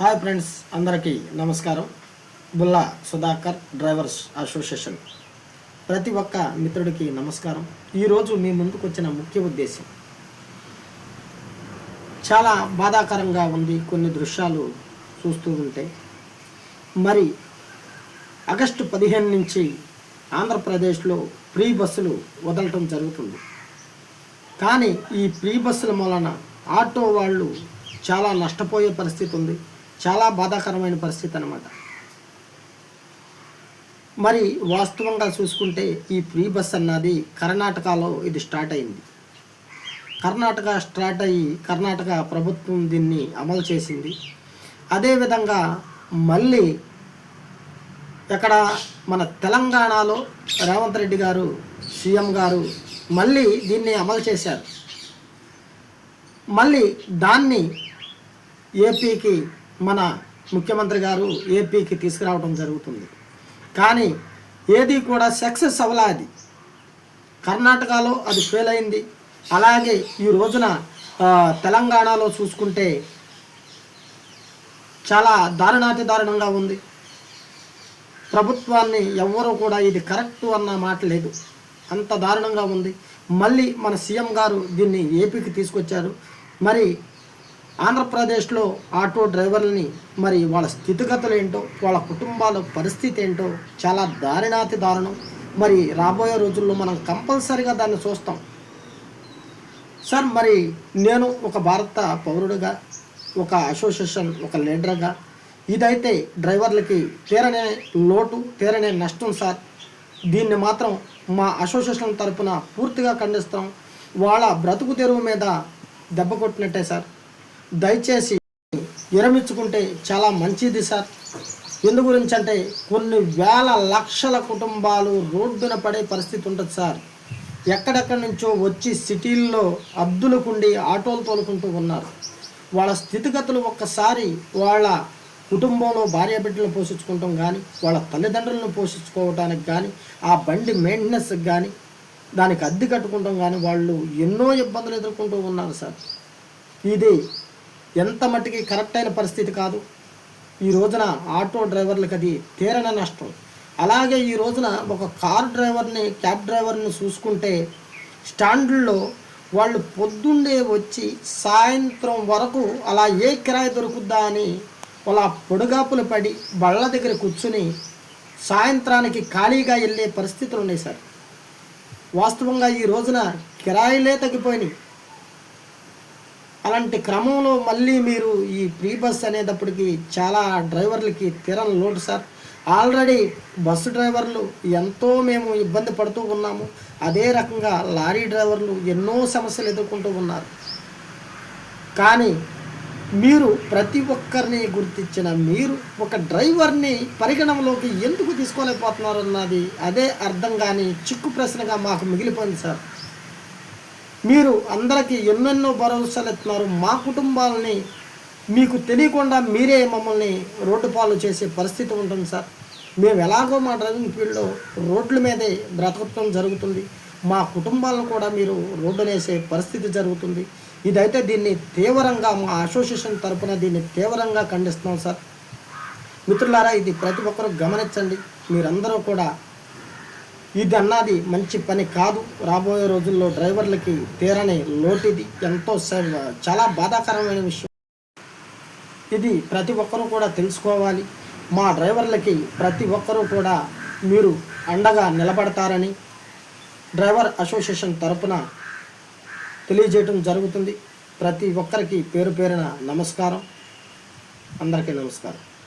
Hi friends అందరికీ నమస్కారం. Bulla Sudhakar drivers association. ప్రతి ఒక్క మిత్రుడికి నమస్కారం. ఈరోజు మీ ముందుకు వచ్చిన ముఖ్య ఉద్దేశం. చాలా బాధాకరంగా ఉంది కొన్ని దృశ్యాలు చూస్తూ ఉంటే. మరి ఆగస్టు పదిహేను నుంచి ఆంధ్రప్రదేశ్లో ఫ్రీ బస్సులు వదలటం జరుగుతుంది. కానీ ఈ ఫ్రీ బస్సుల వలన ఆటో వాళ్ళు చాలా నష్టపోయే పరిస్థితి ఉంది. చాలా బాధాకరమైన పరిస్థితి అన్నమాట. మరి వాస్తవంగా చూసుకుంటే ఈ ఫ్రీ బస్ అన్నది కర్ణాటకలో ఇది స్టార్ట్ అయింది. కర్ణాటక స్టార్ట్ అయ్యి కర్ణాటక ప్రభుత్వం దీన్ని అమలు చేసింది. అదేవిధంగా మళ్ళీ ఇక్కడ మన తెలంగాణలో రేవంత్ రెడ్డి గారు సీఎం గారు మళ్ళీ దీన్ని అమలు చేశారు. మళ్ళీ దాన్ని ఏపీకి మన ముఖ్యమంత్రి గారు ఏపీకి తీసుకురావడం జరుగుతుంది. కానీ ఏది కూడా సక్సెస్ అవ్వలాది. కర్ణాటకలో అది ఫెయిల్ అయింది. అలాగే ఈ రోజున తెలంగాణలో చూసుకుంటే చాలా దారుణాతి దారుణంగా ఉంది. ప్రభుత్వాన్ని ఎవ్వరూ కూడా ఇది కరెక్ట్ అన్న మాట లేదు. అంత దారుణంగా ఉంది. మళ్ళీ మన సీఎం గారు దీన్ని ఏపీకి తీసుకొచ్చారు. మరి ఆంధ్రప్రదేశ్లో ఆటో డ్రైవర్లని మరి వాళ్ళ స్థితిగతులు ఏంటో వాళ్ళ కుటుంబాల పరిస్థితి ఏంటో చాలా దారుణాతి దారుణం. మరి రాబోయే రోజుల్లో మనం కంపల్సరిగా దాన్ని చూస్తాం. సార్ మరి నేను ఒక భారత పౌరుడిగా ఒక అసోసియేషన్ ఒక లీడర్గా ఇదైతే డ్రైవర్లకి తీరనే లోటు తీరనే నష్టం సార్. దీన్ని మాత్రం మా అసోసియేషన్ తరపున పూర్తిగా ఖండిస్తాం. వాళ్ళ బ్రతుకు తెరువు మీద దెబ్బ కొట్టినట్టే సార్. దయచేసి విరమించుకుంటే చాలా మంచిది సార్. ఎందు గురించి అంటే కొన్ని వేల లక్షల కుటుంబాలు రోడ్డున పడే పరిస్థితి ఉంటుంది సార్. ఎక్కడెక్కడి నుంచో వచ్చి సిటీల్లో అబ్దులకుండి ఆటోలు తోలుకుంటూ ఉన్నారు. వాళ్ళ స్థితిగతులు ఒక్కసారి వాళ్ళ కుటుంబంలో భార్య బిడ్డలను పోషించుకోవటం కానీ వాళ్ళ తల్లిదండ్రులను పోషించుకోవటానికి కానీ ఆ బండి మెయింటెనెన్స్కి కానీ దానికి అద్దె కట్టుకుంటాం కానీ వాళ్ళు ఎన్నో ఇబ్బందులు ఎదుర్కొంటూ ఉన్నారు సార్. ఇది ఎంత మట్టికి కరెక్ట్ అయిన పరిస్థితి కాదు. ఈ రోజున ఆటో డ్రైవర్లకు అది తీరని నష్టం. అలాగే ఈ రోజున ఒక కార్ డ్రైవర్ని క్యాబ్ డ్రైవర్ని చూసుకుంటే స్టాండ్లో వాళ్ళు పొద్దున్నే వచ్చి సాయంత్రం వరకు అలా ఏ కిరాయి దొరుకుద్దా అని అలా పొడుగాపులు పడి బళ్ళ దగ్గర కూర్చుని సాయంత్రానికి ఖాళీగా వెళ్ళే పరిస్థితులు ఉన్నాయి సార్. వాస్తవంగా ఈ రోజున కిరాయిలే తగ్గిపోయినాయి. అలాంటి క్రమంలో మళ్ళీ మీరు ఈ ప్రీ బస్ అనేటప్పటికి చాలా డ్రైవర్లకి తీరని లోటు సార్. ఆల్రెడీ బస్సు డ్రైవర్లు ఎంతో మేము ఇబ్బంది పడుతూ ఉన్నాము. అదే రకంగా లారీ డ్రైవర్లు ఎన్నో సమస్యలు ఎదుర్కొంటూ ఉన్నారు. కానీ మీరు ప్రతి ఒక్కరిని గుర్తించిన మీరు ఒక డ్రైవర్ని పరిగణనలోకి ఎందుకు తీసుకోలేకపోతున్నారు అన్నది అదే అర్థం కానీ చిక్కు ప్రశ్నగా మాకు మిగిలిపోయింది సార్. మీరు అందరికీ ఎన్నెన్నో భరోసాలు ఇస్తున్నారు. మా కుటుంబాలని మీకు తెలియకుండా మీరే మమ్మల్ని రోడ్డు పాలు చేసే పరిస్థితి ఉంటుంది సార్. మేము ఎలాగో మా డ్రైవింగ్ ఫీల్డ్లో రోడ్ల మీదే బ్రతకటం జరుగుతుంది. మా కుటుంబాలను కూడా మీరు రోడ్డునేసే పరిస్థితి జరుగుతుంది. ఇదైతే దీన్ని తీవ్రంగా మా అసోసియేషన్ తరపున దీన్ని తీవ్రంగా ఖండిస్తున్నాం సార్. మిత్రులారా ఇది ప్రతి ఒక్కరూ గమనించండి. మీరందరూ కూడా ఇది అన్నది మంచి పని కాదు. రాబోయే రోజుల్లో డ్రైవర్లకి తీరని లోటిది ఎంతో స- చాలా బాధాకరమైన విషయం. ఇది ప్రతి ఒక్కరూ కూడా తెలుసుకోవాలి. మా డ్రైవర్లకి ప్రతి ఒక్కరూ కూడా మీరు అండగా నిలబడతారని డ్రైవర్ అసోసియేషన్ తరపున తెలియజేయటం జరుగుతుంది. ప్రతి ఒక్కరికి పేరు పేరున నమస్కారం. అందరికీ నమస్కారం.